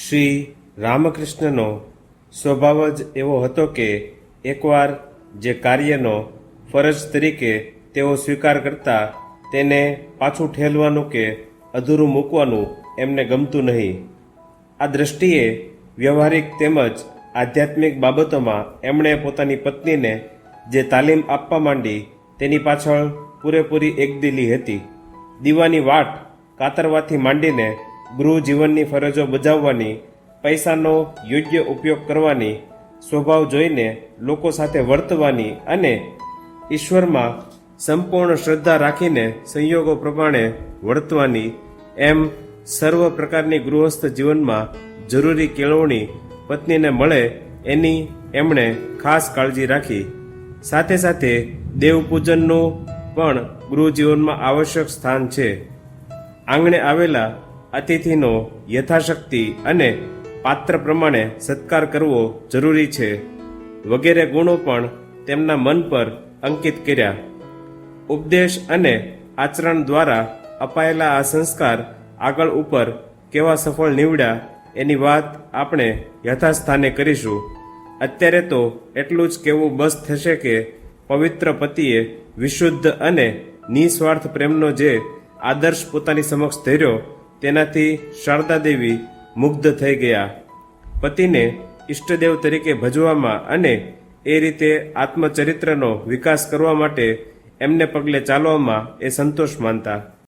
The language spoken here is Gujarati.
શ્રી રામકૃષ્ણનો સ્વભાવ જ એવો હતો કે એકવાર જે કાર્યનો ફરજ તરીકે તેઓ સ્વીકાર કરતા તેને પાછું ઠેલવાનું કે અધૂરું મૂકવાનું એમને ગમતું નહીં. આ દ્રષ્ટિએ વ્યવહારિક તેમજ આધ્યાત્મિક બાબતોમાં એમણે પોતાની પત્નીને જે તાલીમ આપવા માંડી તેની પાછળ પૂરેપૂરી એકદિલી હતી. દીવાની વાટ કાતરવાથી માંડીને ગૃહ જીવનની ફરજો બજાવવાની, પૈસાનો યોગ્ય ઉપયોગ કરવાની, સ્વભાવ જોઈને લોકો સાથે વર્તવાની અને ઈશ્વરમાં સંપૂર્ણ શ્રદ્ધા રાખીને સંયોગો પ્રમાણે વર્તવાની એમ સર્વ પ્રકારની ગૃહસ્થ જીવનમાં જરૂરી કેળવણી પત્નીને મળે એની એમણે ખાસ કાળજી રાખી. સાથે સાથે દેવપૂજનનું પણ ગૃહ જીવનમાં આવશ્યક સ્થાન છે. આંગણે આવેલા અતિથિનો યથાશક્તિ અને પાત્ર પ્રમાણે સત્કાર કરવો જરૂરી છે. વગેરે ગુણો પણ તેમના મન પર અંકિત કર્યા. ઉપદેશ અને આચરણ દ્વારા અપાયેલા આ સંસ્કાર આગળ ઉપર કેવા સફળ નીવડ્યા એની વાત આપણે યથાસ્થાને કરીશું. અત્યારે તો એટલું જ કહેવું બસ થશે કે પવિત્ર પતિએ વિશુદ્ધ અને નિસ્વાર્થ પ્રેમનો જે આદર્શ પોતાની સમક્ષ ધર્યો તેનાથી શારદા દેવી મુગ્ધ થઈ ગયા. પતિને ઈષ્ટદેવ તરીકે ભજવામાં અને એ રીતે આત્મચરિત્રનો વિકાસ કરવા માટે એમને પગલે ચાલવામાં એ સંતોષ માનતા.